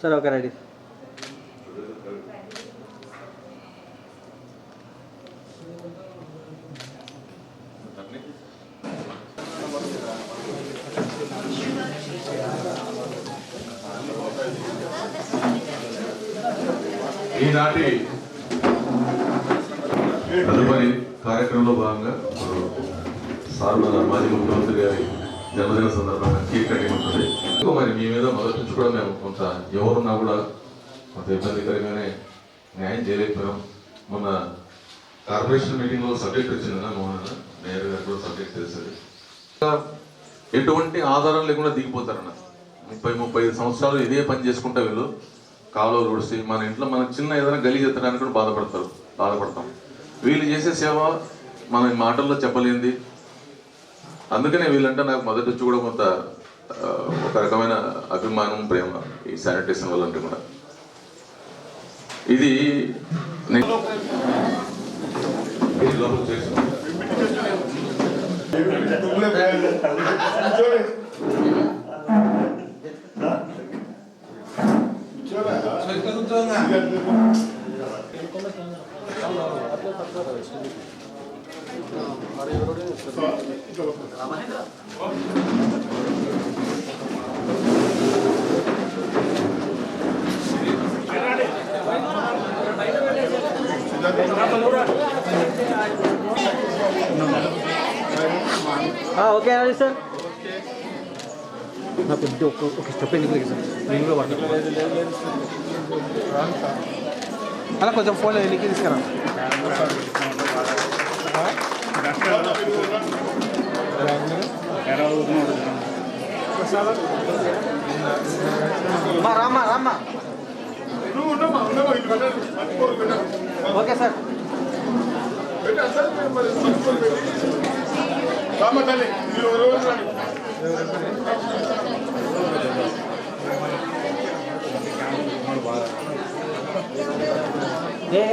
Sir okay ready ఈనాటి తదుపరి కార్యక్రమంలో భాగంగా సార్ మాజీ ముఖ్యమంత్రి గారి జన్మదిన సందర్భంగా కేక్ కటింగ్ ఉంటుంది. మరి మీ మీద మొదటి నుంచి కూడా మేము కొంత ఎవరున్నా కూడా కొంత ఇబ్బందికరంగానే న్యాయం చేయలేకపోయాం. మొన్న కార్పొరేషన్ మీటింగ్లో సబ్జెక్ట్ వచ్చింది కదా మోహన్ అన్న. మేయర్ గారు కూడా సబ్జెక్ట్ తెలిసింది ఎటువంటి ఆధారం లేకుండా దిగిపోతారన్న. ముప్పై ముప్పై సంవత్సరాలు ఇదే పని చేసుకుంటా వీళ్ళు. కాలువలు ఉడిసి మన ఇంట్లో మనం చిన్న ఏదైనా గలీ ఎత్తడానికి కూడా బాధపడతారు బాధపడతాం. వీళ్ళు చేసే సేవ మన మాటల్లో చెప్పలేంది అందుకనే వీళ్ళంటే నాకు మొదటి నుంచి కూడా కొంత ఒక రకమైన అభిమానం ప్రేమ ఈ శానిటేషన్ అంటే కూడా. ఇది నేను చేసిన. ఓకే రెడీ సార్ నా పెద్ద ఒక ఒక స్టెప్ ఎందుకు సార్ నేను కూడా పడతాను అలా కొంచెం ఫోన్ వెనక్కి తీసుకురా రామ్మా రామ్మా ఓకే సార్ ఏ ఏ, చిన్న చిన్న ఏ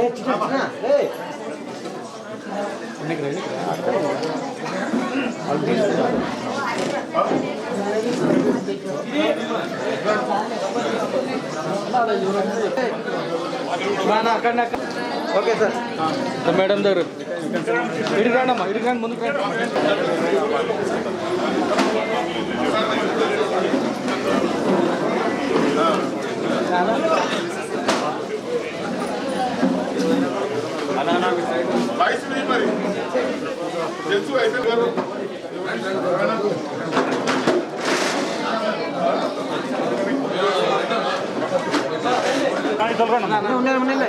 అక్కడ ఓకే సార్ మేడం దగ్గర ఇడికి రండి అమ్మా ఇడికి రండి ముందుకు రండి తెలుసు అయితే గారు ఉండండి ఉండండి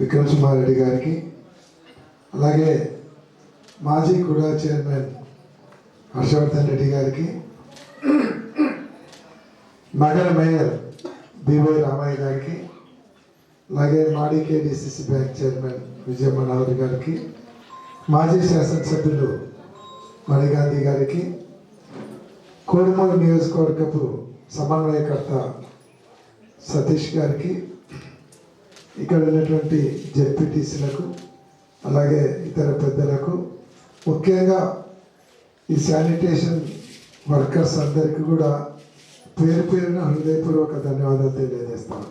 విక్రమ్ సుమారెడ్డి గారికి అలాగే మాజీ కూడా చైర్మన్ హర్షవర్ధన్ రెడ్డి గారికి నగర మేయర్ బివై రామయ్య గారికి అలాగే మాడీ కేడీసీసీ బ్యాంక్ చైర్మన్ విజయమ్మనాథ్ గారికి మాజీ శాసనసభ్యులు మణిగాంధీ గారికి కోడుమూరు నియోజకవర్గపు సమన్వయకర్త సతీష్ గారికి ఇక్కడ ఉన్నటువంటి జెడ్పీటీసీలకు అలాగే ఇతర పెద్దలకు ముఖ్యంగా ఈ శానిటేషన్ వర్కర్స్ అందరికీ కూడా పేరు పేరున హృదయపూర్వక ధన్యవాదాలు తెలియజేస్తాను.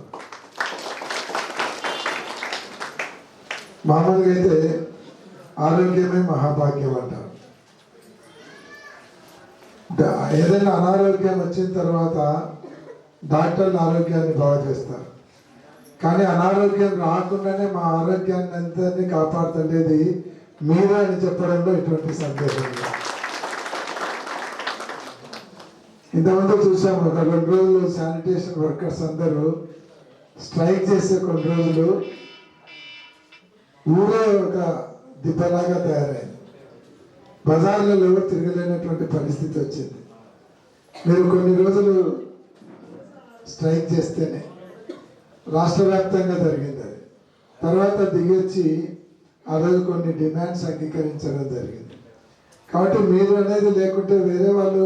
మామూలుగా అయితే ఆరోగ్యమే మహాభాగ్యం అంటారు. ఏదైనా అనారోగ్యం వచ్చిన తర్వాత డాక్టర్లు ఆరోగ్యాన్ని బాగా చేస్తారు. కానీ అనారోగ్యం రాకుండానే మా ఆరోగ్యాన్ని అంతని కాపాడుతుండేది మీరే అని చెప్పడంలో ఎటువంటి సందేహం ఇంతమంది చూసాము ఒక రెండు రోజులు శానిటేషన్ వర్కర్స్ అందరూ స్ట్రైక్ చేసే కొన్ని రోజులు ఊరే ఒక దిబ్బలాగా తయారైంది. బజార్లలో ఎవరు తిరగలేనటువంటి పరిస్థితి వచ్చింది. మీరు కొన్ని రోజులు స్ట్రైక్ చేస్తేనే రాష్ట్ర వ్యాప్తంగా జరిగింది అది. తర్వాత దిగొచ్చి ఆ రోజు కొన్ని డిమాండ్స్ అంగీకరించడం జరిగింది. కాబట్టి మీరు అనేది లేకుంటే వేరే వాళ్ళు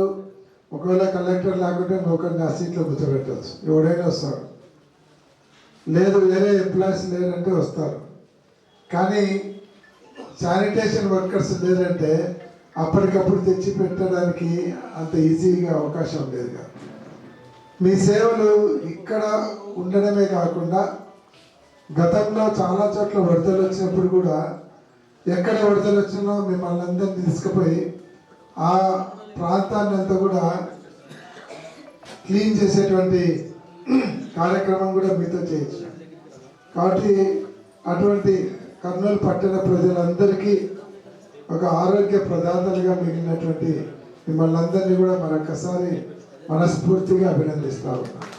ఒకవేళ కలెక్టర్ లేకుంటే ఇంకొకరిని నా సీట్లో కూర్చోబెట్టవచ్చు ఎవడైనా వస్తారు లేదు వేరే ఎంప్లాయీస్ లేరంటే వస్తారు. కానీ శానిటేషన్ వర్కర్స్ లేదంటే అప్పటికప్పుడు తెచ్చి పెట్టడానికి అంత ఈజీగా అవకాశం లేదు మీ సేవలు ఇక్కడ ఉండడమే కాకుండా గతంలో చాలా చోట్ల వరదలు వచ్చినప్పుడు కూడా ఎక్కడ వరదలు వచ్చినా మిమ్మల్ని అందరినీ తీసుకుపోయి ఆ ప్రాంతాన్ని అంతా కూడా క్లీన్ చేసేటువంటి కార్యక్రమం కూడా మీతో చేయొచ్చు. కాబట్టి అటువంటి కర్నూలు పట్టణ ప్రజలందరికీ ఒక ఆరోగ్య ప్రదాతలుగా మిగిలినటువంటి మిమ్మల్ని అందరినీ కూడా మరొకసారి మనస్ఫూర్తిగా అభినందిస్తా ఉన్నాం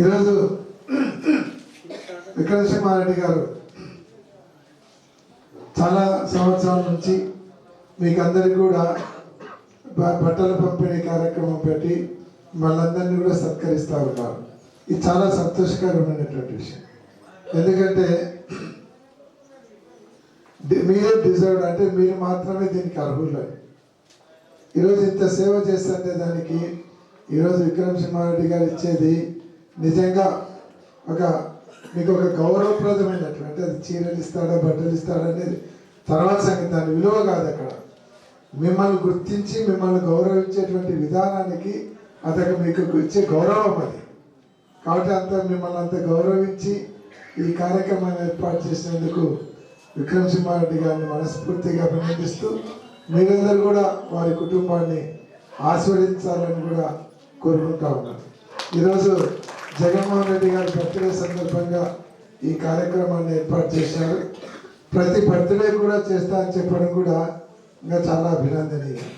ఈరోజు విక్రమసింహారెడ్డి గారు చాలా సంవత్సరాల నుంచి మీకందరికి కూడా బట్టలు బట్టల పంపిణీ కార్యక్రమం పెట్టి వాళ్ళందరినీ కూడా సత్కరిస్తూ ఉన్నారు. ఇది చాలా సంతోషకరమైనటువంటి విషయం. ఎందుకంటే మీరే డిజర్వ్డ్ అంటే మీరు మాత్రమే దీనికి అర్హులు ఈరోజు ఇంత సేవ చేస్తుంటే దానికి ఈరోజు విక్రమ్ సింహారెడ్డి గారు ఇచ్చేది నిజంగా ఒక మీకు ఒక గౌరవప్రదమైనటువంటి అది చీరలు ఇస్తాడా బట్టలు ఇస్తాడా అనేది తర్వాత సంగతి దాని విలువ కాదు అక్కడ. మిమ్మల్ని గుర్తించి మిమ్మల్ని గౌరవించేటువంటి విధానానికి అతను మీకు ఇచ్చే గౌరవం అది. కాబట్టి అంత మిమ్మల్ని అంత గౌరవించి ఈ కార్యక్రమాన్ని ఏర్పాటు చేసినందుకు విక్రమ్ సింహారెడ్డి గారిని మనస్ఫూర్తిగా అభినందిస్తూ మీరందరూ కూడా వారి కుటుంబాన్ని ఆస్వాదించాలని కూడా కోరుకుంటా ఉన్నాను ఈరోజు జగన్మోహన్ రెడ్డి గారి బర్త్డే సందర్భంగా ఈ కార్యక్రమాన్ని ఏర్పాటు చేశారు. ప్రతి బర్త్డే కూడా చేస్తా అని చెప్పడం కూడా ఇంకా చాలా అభినందనీయం.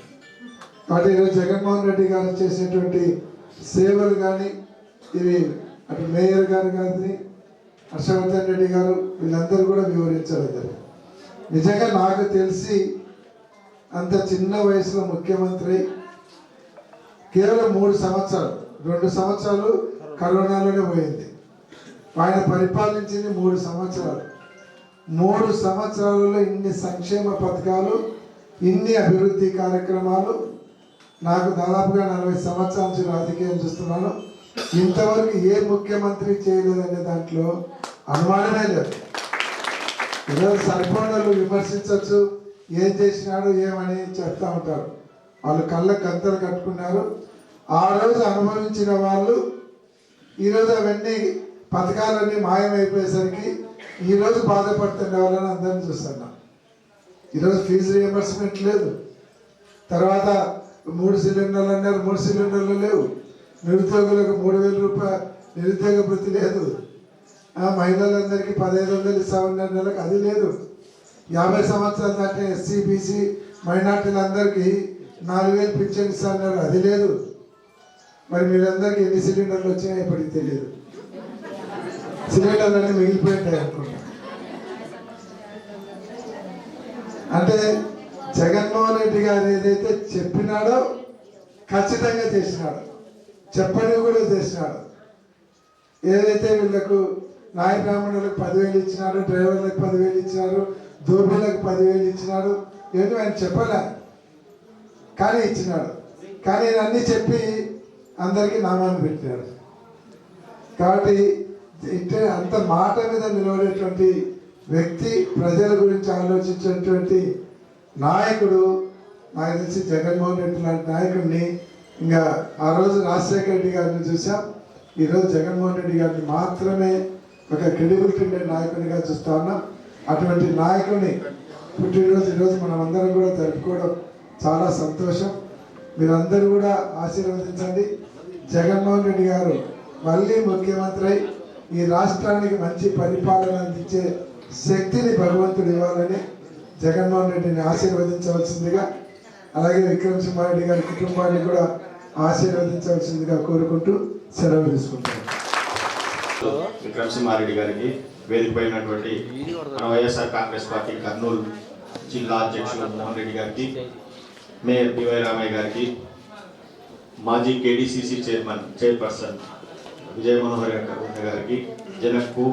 కాబట్టి ఈరోజు జగన్మోహన్ రెడ్డి గారు చేసేటువంటి సేవలు కానీ ఇవి అటు మేయర్ గారు కానీ హర్షవర్ధన్ రెడ్డి గారు వీళ్ళందరూ కూడా వివరించారు నిజంగా నాకు తెలిసి అంత చిన్న వయసులో ముఖ్యమంత్రి కేవలం మూడు సంవత్సరాలు రెండు సంవత్సరాలు కరోనాలోనే పోయింది. ఆయన పరిపాలించింది మూడు సంవత్సరాలు. మూడు సంవత్సరాలలో ఇన్ని సంక్షేమ పథకాలు ఇన్ని అభివృద్ధి కార్యక్రమాలు నాకు దాదాపుగా నలభై సంవత్సరాల నుంచి రాజకీయం చూస్తున్నాను. ఇంతవరకు ఏ ముఖ్యమంత్రి చేయలేదనే దాంట్లో అనుమానమే లేదు. ఈరోజు సరిపోయిన విమర్శించవచ్చు ఏం చేసినాడు ఏమని చెప్తా ఉంటారు. వాళ్ళు కళ్ళ కంతలు కట్టుకున్నారు. ఆ రోజు అనుభవించిన వాళ్ళు ఈరోజు అవన్నీ పథకాలన్నీ మాయమైపోయేసరికి ఈరోజు బాధపడుతున్న వాళ్ళని అందరిని చూస్తున్నాం. ఈరోజు ఫీజు రియంబర్స్మెంట్ లేదు. తర్వాత మూడు సిలిండర్లు అన్నారు మూడు సిలిండర్లు లేవు. నిరుద్యోగులకు మూడు వేల రూపాయల నిరుద్యోగ వృత్తి లేదు. ఆ మహిళలందరికీ పదహైదు వందలు ఇస్తామన్నారు నెలకు అది లేదు. యాభై సంవత్సరాలు దాటిన ఎస్సీ బీసీ మైనార్టీలందరికీ నాలుగు వేలు పింఛన్ ఇస్తామన్నారు అది లేదు. మరి మీరందరికీ ఎన్ని సిలిండర్లు వచ్చాయో ఇప్పటికి తెలియదు. సిలిండర్లు అన్నీ మిగిలిపోయింటాయి అనుకుంటా. అంటే జగన్మోహన్ రెడ్డి గారు ఏదైతే చెప్పినాడో ఖచ్చితంగా చేసినాడు. చెప్పని కూడా చేసినాడు. ఏదైతే వీళ్ళకు నాయ బ్రాహ్మణులకు పదివేలు ఇచ్చినారు డ్రైవర్లకు పదివేలు ఇచ్చినారు దోబీలకు పదివేలు ఇచ్చినాడు. ఏంటో ఆయన చెప్పలే. కానీ ఇచ్చినాడు. కానీ ఈయన అన్నీ చెప్పి అందరికీ నామాన్ని పెట్టినాడు. కాబట్టి ఇంటే అంత మాట మీద నిలబడేటువంటి వ్యక్తి ప్రజల గురించి ఆలోచించేటువంటి నాయకుడు నాకు తెలిసి జగన్మోహన్ రెడ్డి లాంటి నాయకుడిని ఇంకా ఆ రోజు రాజశేఖర రెడ్డి గారిని చూసాం. ఈరోజు జగన్మోహన్ రెడ్డి గారిని మాత్రమే ఒక క్రెడిబిలిటీ ఉండే నాయకునిగా చూస్తా ఉన్నాం. అటువంటి నాయకుని పుట్టినరోజు ఈరోజు మనం అందరం కూడా జరుపుకోవడం చాలా సంతోషం. మీరందరూ కూడా ఆశీర్వదించండి. జగన్మోహన్ రెడ్డి గారు మళ్ళీ ముఖ్యమంత్రి అయి ఈ రాష్ట్రానికి మంచి పరిపాలన అందించే శక్తిని భగవంతుడు ఇవ్వాలని జగన్మోహన్ రెడ్డిని ఆశీర్వదించవలసిందిగా అలాగే విక్రమ్ సింహారెడ్డి గారి కుటుంబాన్ని కూడా ఆశీర్వదించవలసిందిగా కోరుకుంటూ సెలవు తీసుకుంటాను విక్రమ్ సింహారెడ్డి గారికి వేదికపై ఉన్నటువంటి మన వైఎస్ఆర్ కాంగ్రెస్ పార్టీ కర్నూలు జిల్లా అధ్యక్షులు మోహన్ రెడ్డి గారికి మేయర్ పివై రామయ్య గారికి మాజీ KDCC chairman chairperson Vijaya Manohar గారి గారికి జనక్కు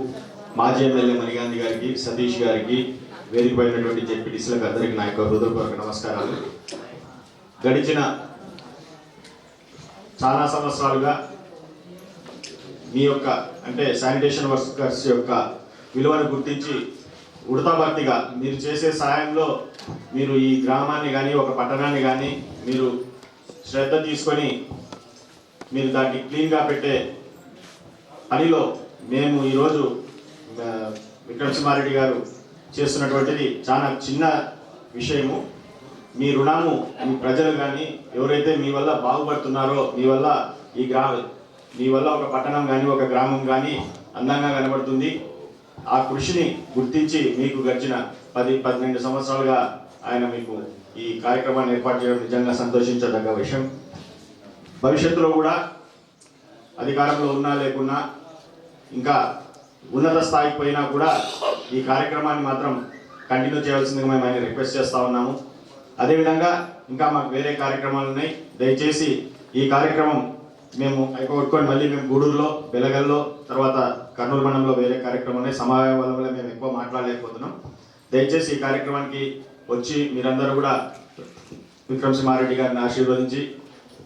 మాజీ ఎమ్మెల్యే మణిగాంధీ గారికి సతీష్ గారికి వేదికపై ఉన్నటువంటి జెడ్పీటీసీలకు అందరికీ నా యొక్క హృదయపూర్వక నమస్కారాలు. గడిచిన చాలా సంవత్సరాలుగా మీ యొక్క అంటే శానిటేషన్ వర్కర్స్ యొక్క విలువను గుర్తించి ఉడతాభర్తిగా మీరు చేసే సాయంలో మీరు ఈ గ్రామాన్ని కానీ ఒక పట్టణాన్ని కానీ మీరు శ్రద్ధ తీసుకొని మీరు దాన్ని క్లీన్గా పెట్టే పనిలో మేము ఈరోజు విక్రమ్ సింహారెడ్డి గారు చేస్తున్నటువంటిది చాలా చిన్న విషయము. మీ రుణము మీ ప్రజలు కానీ ఎవరైతే మీ వల్ల బాగుపడుతున్నారో మీ వల్ల ఈ గ్రామ మీ వల్ల ఒక పట్టణం కానీ ఒక గ్రామం కానీ అందంగా కనబడుతుంది. ఆ కృషిని గుర్తించి మీకు గడిచిన పది పన్నెండు సంవత్సరాలుగా ఆయన మీకు ఈ కార్యక్రమాన్ని ఏర్పాటు చేయడం నిజంగా సంతోషించదగ్గ విషయం. భవిష్యత్తులో కూడా అధికారంలో ఉన్నా లేకున్నా ఇంకా ఉన్నత స్థాయికి పోయినా కూడా ఈ కార్యక్రమాన్ని మాత్రం కంటిన్యూ చేయాల్సిందిగా మేము ఆయన రిక్వెస్ట్ చేస్తూ ఉన్నాము. అదేవిధంగా ఇంకా మాకు వేరే కార్యక్రమాలు ఉన్నాయి. దయచేసి ఈ కార్యక్రమం మేము అయిపోగొట్టుకొని మళ్ళీ మేము గూడూరులో బెలగల్లో తర్వాత కర్నూలు మండలంలో వేరే కార్యక్రమం ఉన్నాయి. సమయం వల్ల మేము ఎక్కువ మాట్లాడలేకపోతున్నాం. దయచేసి ఈ కార్యక్రమానికి వచ్చి మీరందరూ కూడా విక్రమ్ సింహారెడ్డి గారిని ఆశీర్వదించి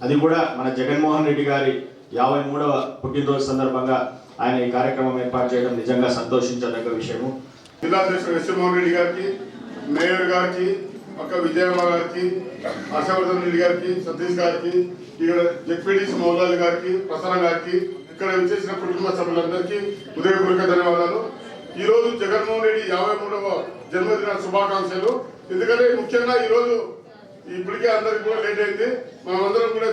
అది కూడా మన జగన్మోహన్ రెడ్డి గారి యాభై మూడవ పుట్టినరోజు సందర్భంగా ఆయన ఈ కార్యక్రమం ఏర్పాటు చేయడం నిజంగా సంతోషించదగ్గ విషయము. జిల్లా అధ్యక్షుడు యశ్వమోహన్ రెడ్డి గారికి మేయర్ గారికి ఒక విజయమ్మ గారికి హర్షవర్ధన్ రెడ్డి గారికి సతీష్ గారికి ఇక్కడ జెడ్పీటీసీ మౌలాలి గారికి ప్రసన్న గారికి ఇక్కడ విచ్చేసిన కుటుంబ సభ్యులందరికీ హృదయపూర్వక ధన్యవాదాలు. ఈ రోజు జగన్మోహన్ రెడ్డి యాభై మూడవ జన్మదిన శుభాకాంక్షలు. ఎందుకంటే ముఖ్యంగా ఈ రోజు ఇప్పటికే అందరికి కూడా లేట్ అయింది. మనమందరం కూడా